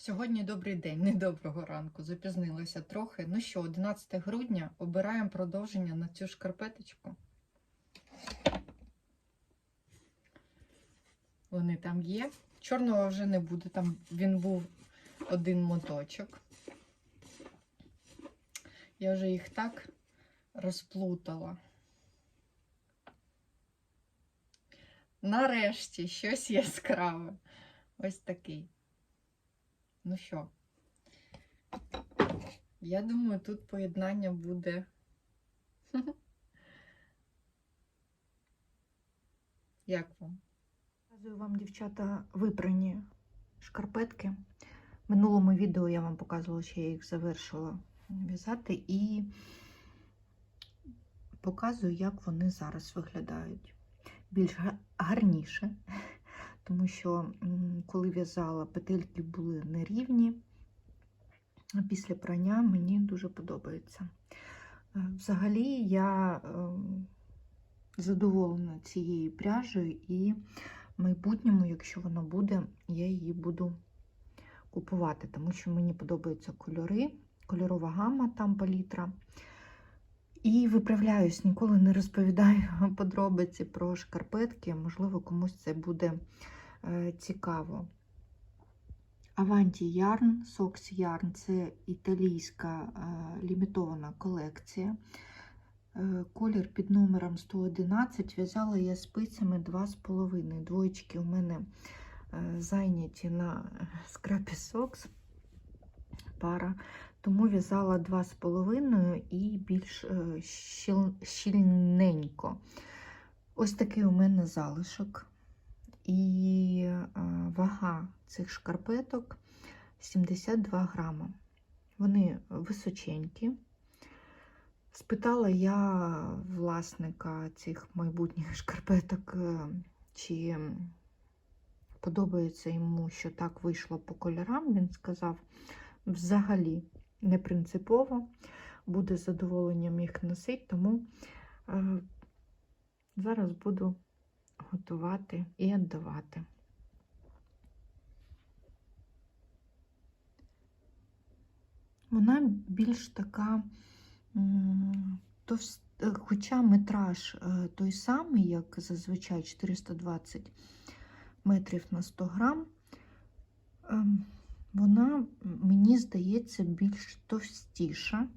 Сьогодні добрий день, не доброго ранку. Запізнилася трохи. Ну що, 11 грудня обираємо продовження на цю шкарпеточку. Вони там є. Чорного вже не буде, там він був один моточок. Я вже їх так розплутала. Нарешті щось яскраве. Ось такий. Ну що, я думаю, тут поєднання буде. Як вам? Показую вам, дівчата, випрані шкарпетки. В минулому відео я вам показувала, що я їх завершила в'язати, і показую, як вони зараз виглядають. Більш гарніше, тому що коли в'язала, петельки були нерівні. А після прання мені дуже подобається. Е, Взагалі, я ем, задоволена цією пряжею і в майбутньому, якщо воно буде, я її буду купувати, тому що мені подобаються кольори, кольорова гама там палітра. І виправляюсь, ніколи не розповідаю подробиці про шкарпетки. Можливо, комусь це буде е, цікаво. Avanti Yarn, Sox Yarn це італійська е, лімітована колекція. Е, Колір під номером 111 в'язала я спицями 2,5. Двоєчки у мене зайняті на скрапі Socks пара, тому в'язала 2,5 і більш е, щільненько. Ось такий у мене залишок. І е, вага цих шкарпеток 72 грама. Вони височенькі. Спитала я власника цих майбутніх шкарпеток, е, чи подобається йому, що так вийшло по кольорам. Він сказав, взагалі не принципово, буде задоволенням їх носити, тому е, зараз буду готувати і віддавати. Вона більш така, м, е, хоча метраж е, той самий, як зазвичай 420 метрів на 100 грам, ем, вона, мені здається, більш товстіша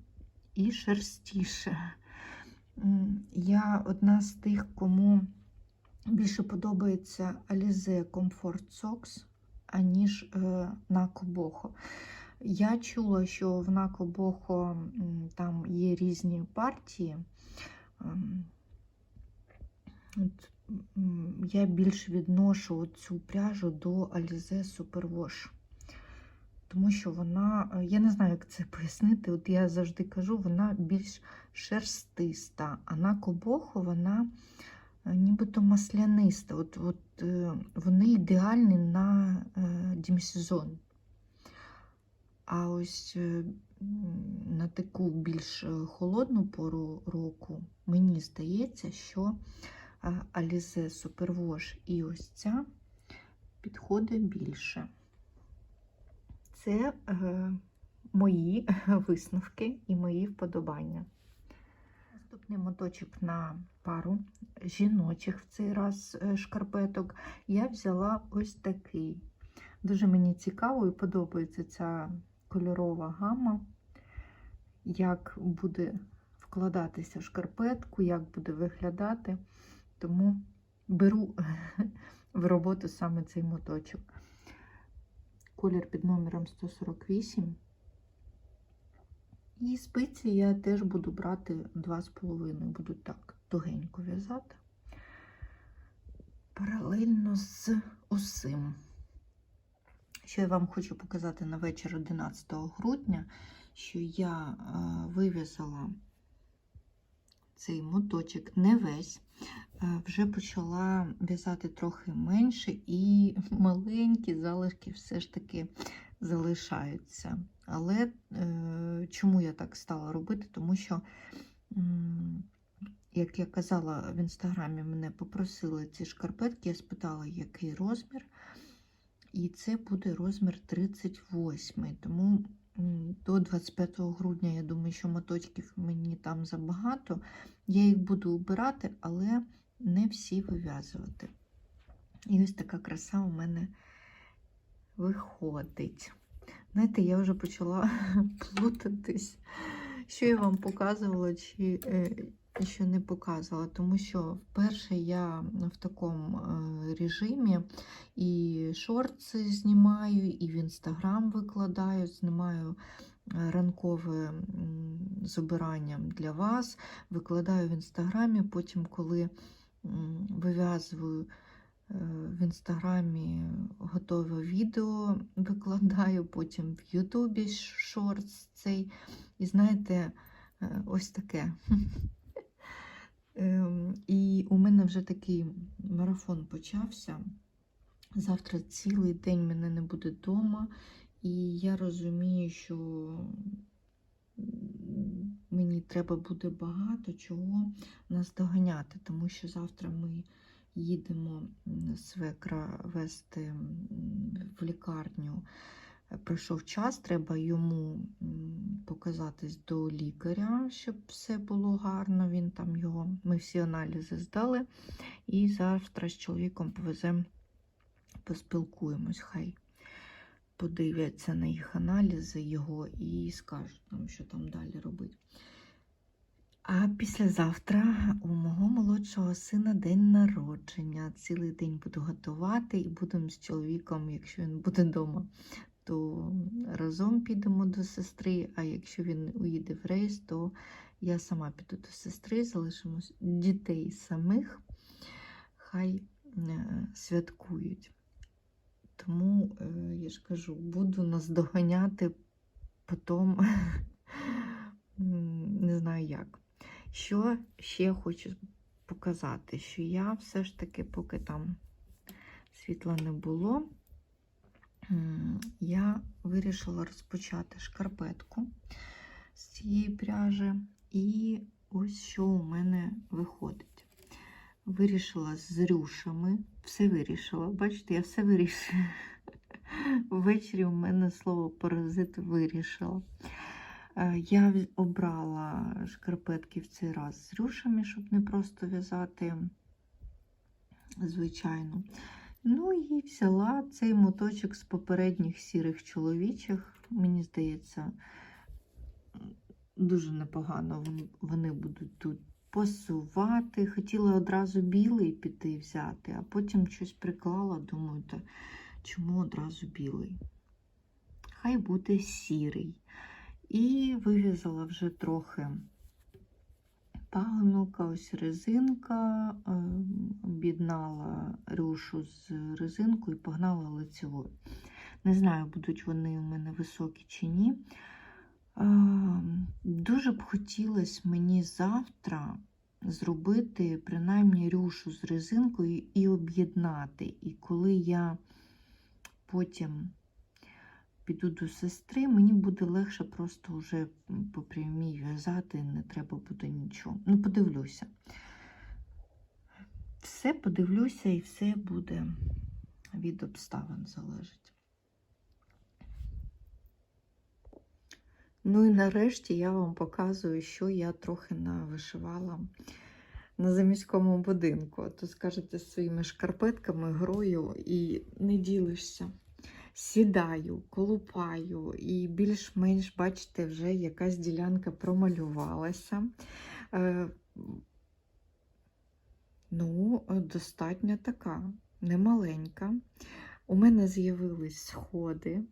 і шерстіша. Я одна з тих, кому більше подобається Alize Comfort Socks, аніж е, Нако Бохо. Я чула, що в Нако Бохо там є різні партії. Ем, От, я більш відношу цю пряжу до Alize Superwash. Тому що вона, е, я не знаю, як це пояснити. От я завжди кажу, вона більш шерстиста, а на кобоху вона е, нібито масляниста. От, от, е, вони ідеальні на дімсезон. А ось на таку більш холодну пору року, мені здається, що е, Alize Superwash і ось ця підходить більше. Це е, мої висновки і мої вподобання. Наступний моточок на пару жіночих в цей раз е, шкарпеток я взяла ось такий. Дуже мені цікаво і подобається ця кольорова гама, як буде вкладатися в шкарпетку, як буде виглядати. Тому беру в роботу саме цей моточок. Колір під номером 148. І спиці я теж буду брати 2,5, буду так тугенько в'язати. Паралельно з усім. Що я вам хочу показати на вечір 11 грудня, що я е, вив'язала цей моточок не весь, е, вже почала в'язати трохи менше, і маленькі залишки все ж таки залишаються. Але е, чому я так стала робити? Тому що, як я казала в інстаграмі, мене попросили ці шкарпетки, я спитала, який розмір. І це буде розмір 38. Тому до 25 грудня, я думаю, що моточків мені там забагато. Я їх буду обирати, але не всі вив'язувати. І ось така краса у мене виходить. Знаєте, я вже почала плутатись, що я вам показувала, чи е, що не показувала. Тому що вперше я в такому е, режимі і шорти знімаю, і в інстаграм викладаю, знімаю е, ранкове м, з обиранням для вас, викладаю в інстаграмі, потім, коли вив'язую е, в інстаграмі готове відео викладаю, потім в Ютубі шортс цей. І знаєте, ось таке. Ем, І у мене вже такий марафон почався. Завтра цілий день мене не буде вдома, і я розумію, що мені треба буде багато чого наздоганяти, тому що завтра ми їдемо м, свекра вести в лікарню. Пройшов час, треба йому показатись до лікаря, щоб все було гарно. Він там його, ми всі аналізи здали. І завтра з чоловіком повеземо, поспілкуємось. Хай подивляться на їх аналізи його і скажуть нам, що там далі робити. А післязавтра у мого молодшого сина день народження. Цілий день буду готувати і будемо з чоловіком, якщо він буде вдома, то разом підемо до сестри. А якщо він уїде в рейс, то я сама піду до сестри, залишимо дітей самих, хай е, святкують. Тому, е, я ж кажу, буду наздоганяти потім, не знаю як. Що ще хочу показати, що я все ж таки, поки там світла не було, я вирішила розпочати шкарпетку з цієї пряжі. І ось що у мене виходить. Вирішила з рюшами, все вирішила. Бачите, я все вирішила. Ввечері у мене слово паразит вирішила. Е, Я обрала шкарпетки в цей раз з рюшами, щоб не просто в'язати звичайно. Ну і взяла цей моточок з попередніх сірих чоловічих. Мені здається, дуже непогано вони будуть тут пасувати. Хотіла одразу білий піти взяти, а потім щось приклала, думаю, та чому одразу білий? Хай буде сірий. І вив'язала вже трохи пагонука, ось резинка, ем, об'єднала рюшу з резинкою і погнала лицевою. Не знаю, будуть вони у мене високі чи ні. Ем, Дуже б хотілося мені завтра зробити принаймні рюшу з резинкою і об'єднати. І коли я потім піду до сестри, мені буде легше просто вже по прямій в'язати, не треба буде нічого. Ну, подивлюся. Все подивлюся і все буде від обставин залежить. Ну і нарешті я вам показую, що я трохи навишивала на заміському будинку. То скажете своїми шкарпетками грою і не ділишся. Сідаю, колупаю, і більш-менш, бачите, вже якась ділянка промалювалася. Е, ну, достатньо така, немаленька. У мене з'явились сходи.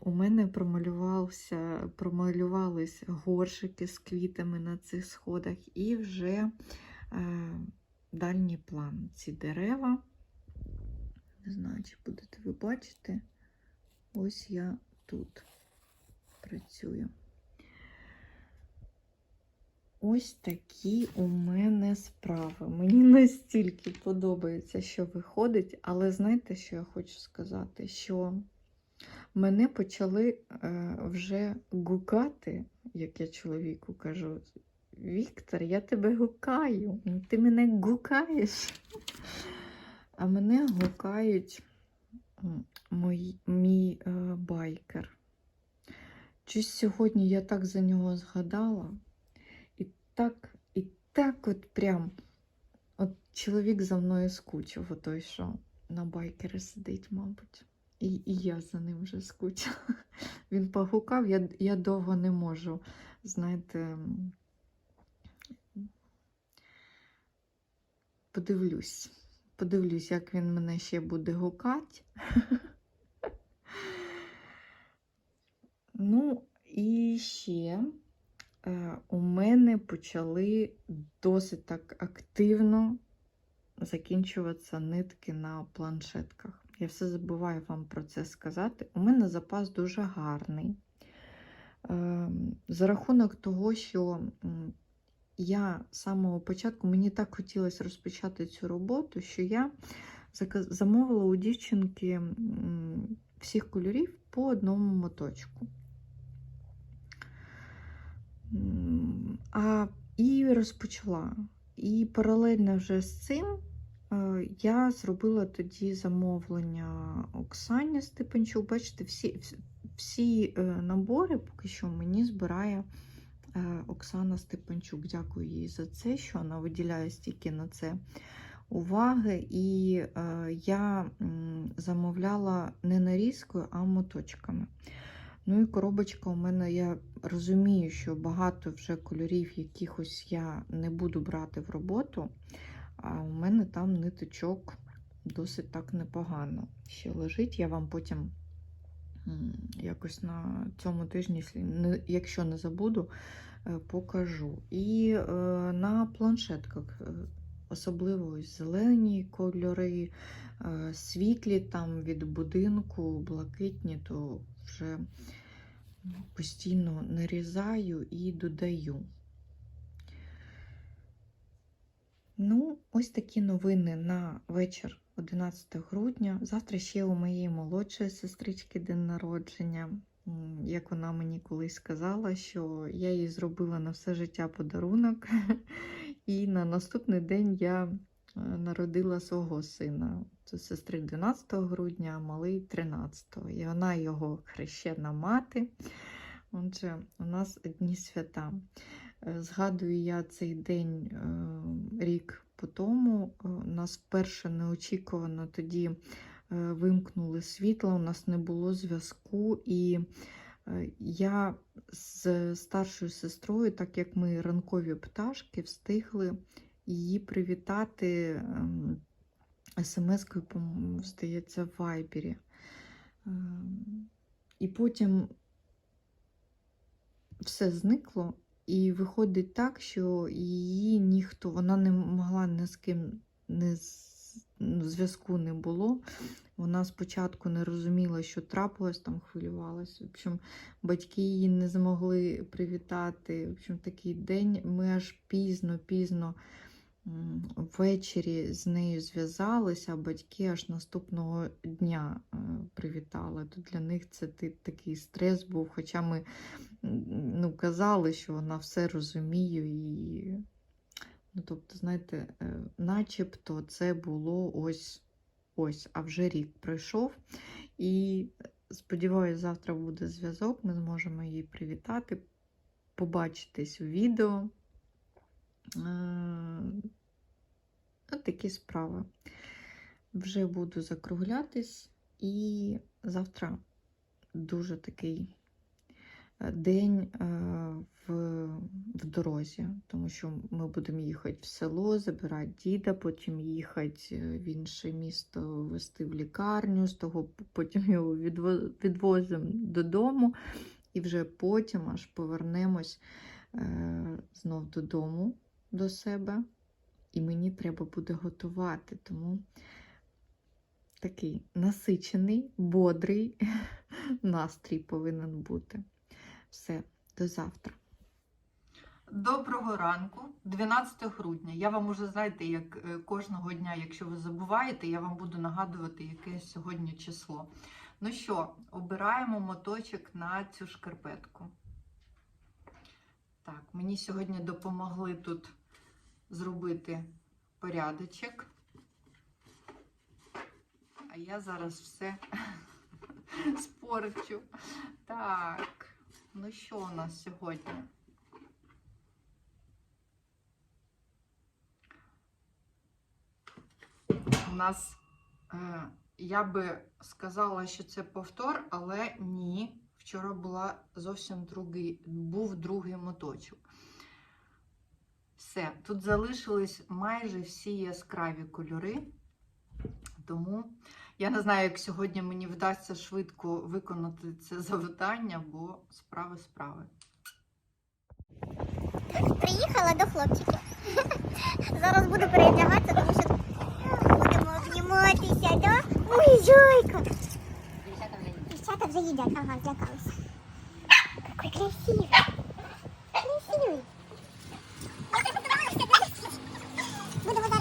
У мене промалювався, промалювались горшики з квітами на цих сходах, і вже е, дальній план. Ці дерева. Не знаю, чи будете ви бачити. Ось я тут працюю. Ось такі у мене справи. Мені настільки подобається, що виходить, але знаєте, що я хочу сказати? Що мене почали е, вже гукати, як я чоловіку кажу, Віктор, я тебе гукаю, ти мене гукаєш. А мене гукають мій, мій е, байкер. Щось сьогодні я так за нього згадала. І так, і так от прям. От чоловік за мною скучив, отой, що на байкері сидить, мабуть. І, і я за ним вже скучила. Він погукав, я, я довго не можу, знаєте. Подивлюсь. Подивлюсь, як він мене ще буде гукати. Ну, і ще е, у мене почали досить так активно закінчуватися нитки на планшетках. Я все забуваю вам про це сказати. У мене запас дуже гарний. Ем, За рахунок того, що я з самого початку мені так хотілося розпочати цю роботу, що я замовила у дівчинки всіх кольорів по одному моточку. А і розпочала. І паралельно вже з цим е, я зробила тоді замовлення Оксані Степанчук. Бачите, всі, всі- е, набори поки що мені збирає Оксана Степанчук. Дякую їй за це, що вона виділяє стільки на це уваги. І е, я замовляла не нарізкою, а моточками. Ну і коробочка у мене, я розумію, що багато вже кольорів якихось я не буду брати в роботу, а у мене там ниточок досить так непогано ще лежить. Я вам потім якось на цьому тижні, якщо не- забуду, е, покажу. І е, на планшетках, е, особливо зелені кольори, світлі там від будинку, блакитні, то вже постійно нарізаю і додаю. Ну, ось такі новини на вечір 11 грудня. Завтра ще у моєї молодшої сестрички день народження. Як вона мені колись сказала, що я їй зробила на все життя подарунок, і на наступний день я е, народила свого сина. Це сестри 12 грудня, а малий 13. І вона його хрещена мати. Отже, у нас одні свята. Е, Згадую я цей день е, рік по тому. Е, У нас вперше неочікувано тоді е, вимкнули світло, у нас не було зв'язку. І е, я з старшою сестрою, так як ми ранкові пташки, встигли її привітати ем, смс-кою, по-моєму, здається, в Вайбері. Ем, І потім все зникло, і виходить так, що її ніхто, вона не могла ні з ким не зв'язку не було. Вона спочатку не розуміла, що трапилось, там хвилювалася. В общем, батьки її не змогли привітати. В общем, такий день ми аж пізно-пізно м, ввечері з нею зв'язалися, а батьки аж наступного дня е, привітали. То для них це такий стрес був, хоча ми ну, казали, що вона все розуміє і. Ну, тобто, знаєте, е, начебто це було ось ось, а вже рік пройшов. І сподіваюся, завтра буде зв'язок, ми зможемо її привітати, побачитись у відео. От такі справи. Вже буду закруглятись, і завтра дуже такий е, день е, в, в дорозі, тому що ми будемо їхати в село, забирати діда, потім їхати е, в інше місто, вести в лікарню, з того потім його відвозимо додому, і вже потім аж повернемось знов додому до себе. І мені треба буде готувати, тому такий насичений, бодрий настрій повинен бути. Все, до завтра. Доброго ранку, 12 грудня. Я вам уже знаєте, як е, кожного дня, якщо ви забуваєте, я вам буду нагадувати, яке сьогодні число. Ну що, обираємо моточок на цю шкарпетку. Так, мені сьогодні допомогли тут зробити порядочок. а я зараз все спорчу. Так, ну що у нас сьогодні? У нас, е, я би сказала, що це повтор, але ні. Вчора була зовсім другий, був другий моточок. Все, тут залишились майже всі яскраві кольори. Тому я не знаю, як сьогодні мені вдасться швидко виконати це завдання, бо справи справи. Приїхала до хлопчиків. Зараз буду переодягатися, тому що будемо обніматися, да? Ой, зойка. Дівчата вже їдять, ага, злякалися. Какой красивий. Красивий. Будемо зараз обніматися.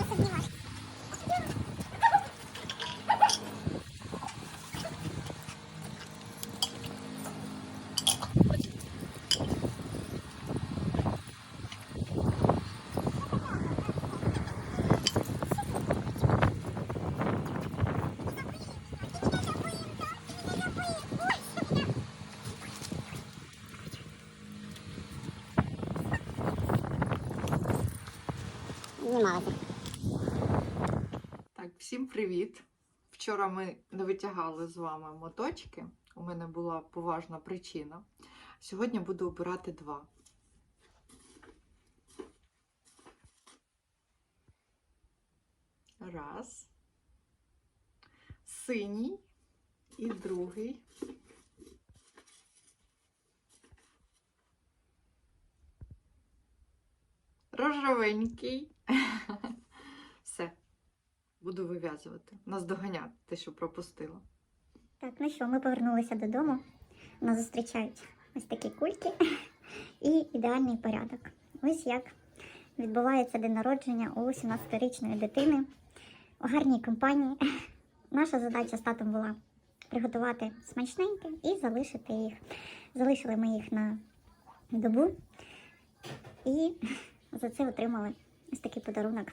Знімалася. Так, всім привіт! Вчора ми не витягали з вами моточки. У мене була поважна причина. Сьогодні буду обирати два. Раз. Синій і другий. Рожевенький. Все. Буду вив'язувати. Наздоганяти те, що пропустила. Так, ну що, ми повернулися додому. Нас зустрічають ось такі кульки і ідеальний порядок. Ось як відбувається день народження у 17-річної дитини у гарній компанії. Наша задача з татом була приготувати смачненьке і залишити їх. Залишили ми їх на добу і за це отримали ось такий подарунок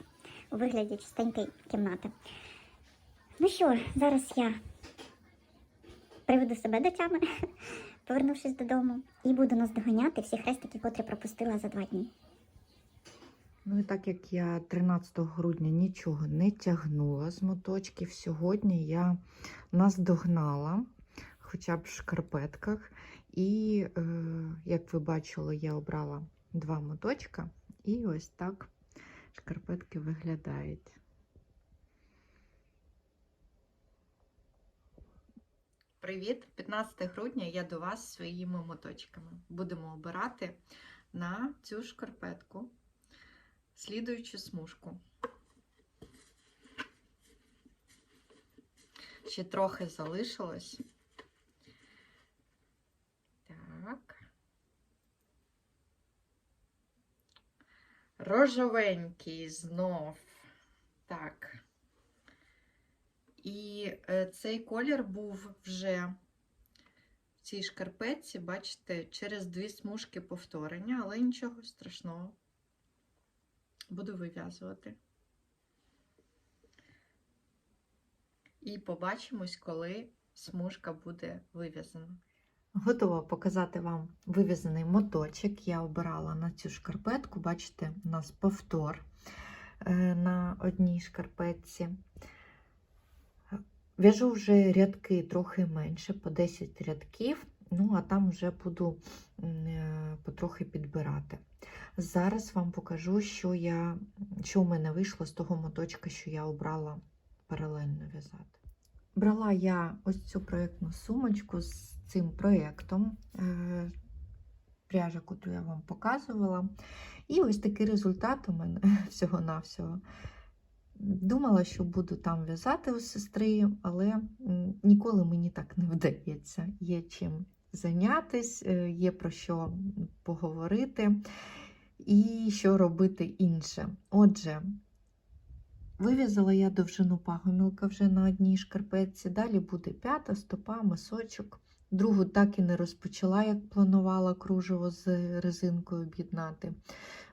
у вигляді чистенької кімнати. Ну що, зараз я приведу себе до тями, повернувшись додому, і буду наздоганяти всі хрестики, котрі пропустила за два дні. Ну і так як я 13 грудня нічого не тягнула з моточків, сьогодні я наздогнала хоча б в шкарпетках. І, е, як ви бачили, я обрала два моточка, і ось так шкарпетки виглядають. Привіт! 15 грудня я до вас своїми моточками. Будемо обирати на цю шкарпетку слідуючу смужку. Ще трохи залишилось. Так. Рожовенький знов. Так. І е, цей колір був вже в цій шкарпетці, бачите, через дві смужки повторення, але нічого страшного. Буду вив'язувати. І побачимось, коли смужка буде вив'язана. Готова показати вам вив'язаний моточок. Я обирала на цю шкарпетку. Бачите, у нас повтор е, на одній шкарпетці. В'яжу вже рядки трохи менше, по 10 рядків, ну а там вже буду е, потрохи підбирати. Зараз вам покажу, що, я, що у мене вийшло з того моточка, що я обрала паралельно в'язати. Брала я ось цю проєктну сумочку з цим проєктом, е, пряжа, яку я вам показувала. І ось такий результат у мене всього-навсього. Думала, що буду там в'язати у сестри, але ніколи мені так не вдається. Є чим зайнятись, е, є про що поговорити і що робити інше. Отже, вив'язала я довжину пагомілка вже на одній шкарпетці, далі буде п'ята, стопа, мисочок. Другу так і не розпочала, як планувала кружево з резинкою об'єднати.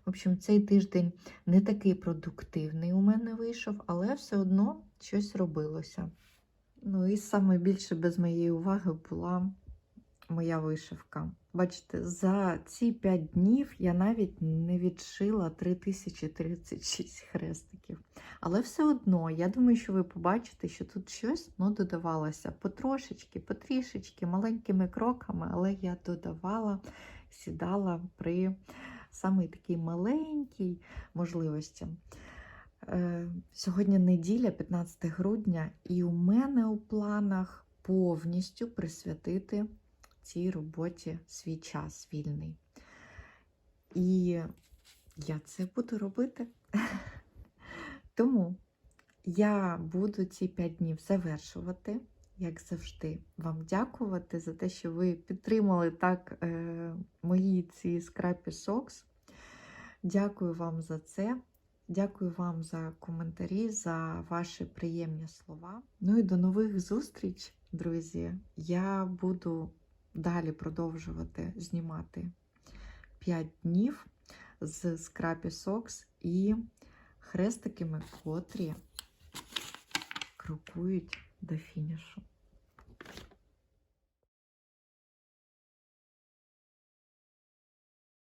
В общем, цей тиждень не такий продуктивний у мене вийшов, але все одно щось робилося. Ну і саме більше без моєї уваги була моя вишивка. Бачите, за ці 5 днів я навіть не відшила 3036 хрестиків. Але все одно, я думаю, що ви побачите, що тут щось ну, додавалося потрошечки, потрішечки, маленькими кроками, але я додавала, сідала при самій такій маленькій можливості. Е, Сьогодні неділя, 15 грудня, і у мене у планах повністю присвятити цій роботі свій час вільний. І я це буду робити. Тому я буду ці 5 днів завершувати, як завжди, вам дякувати за те, що ви підтримали так е, мої ці скрапі сокс. Дякую вам за це. Дякую вам за коментарі, за ваші приємні слова. Ну і до нових зустріч, друзі. Я буду далі продовжувати знімати 5 днів з Scrappy Socks і хрестиками, котрі крокують до фінішу.